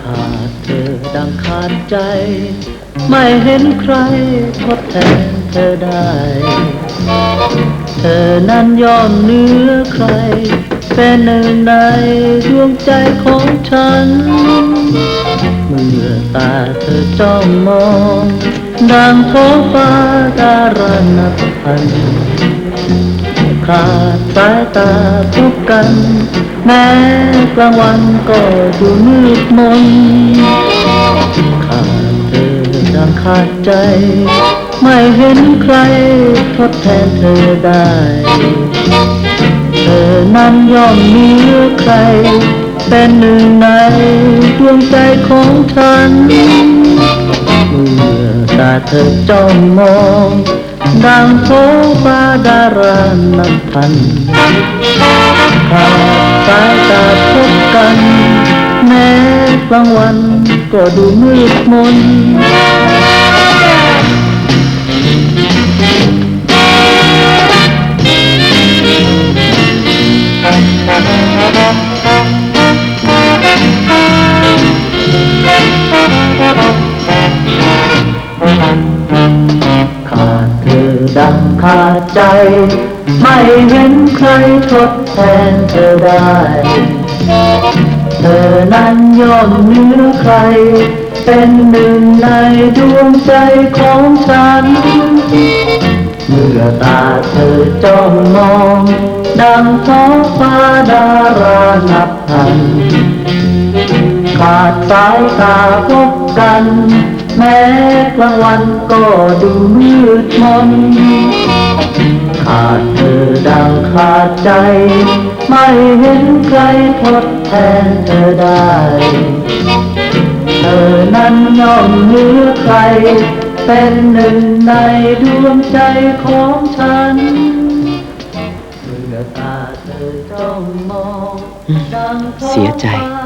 ขาดเธอดังขาดใจ ไม่เห็นใครทดแทนเธอได้ เธอนั้นยอมเหนื้อใคร เป็นหนึ่งในดวงใจของฉัน เมื่อตาเธอจ้องมอง ดังท้องฟ้าดารานับพันขาดสายตาพบกัน แม้กลางวันก็ดูมืดมนขาดเธอดังขาดใจ ไม่เห็นใครทดแทนเธอได้ เธอนั้นย่อมมีใคร เป็นหนึ่งในดวงใจของฉัน เมื่อตาเธอจ้องมองดังท้องฟ้าดารานับพันขาด กลางวันก็ดูมืดมน ขาดเธอดังขาดใจ ไม่เห็นใครทดแทนเธอได้ เธอนั้นย่อมเหนือใคร เป็นหนึ่งในดวงใจของฉัน เมื่อตาเธอจ้องมอง ดังท้องฟ้าดารานับพันขาดสายตาพบกัน แม้กลางวันก็ดูมืดมนขาดเธอดังขาดใจ ไม่เห็นใครทดแทนเธอได้ เธอนั้นย่อมเหนือใคร เป็นหนึ่งในดวงใจของฉันเมื่อตาเธอจ้องมองดังท้องเสียใจฟ้าดารานับ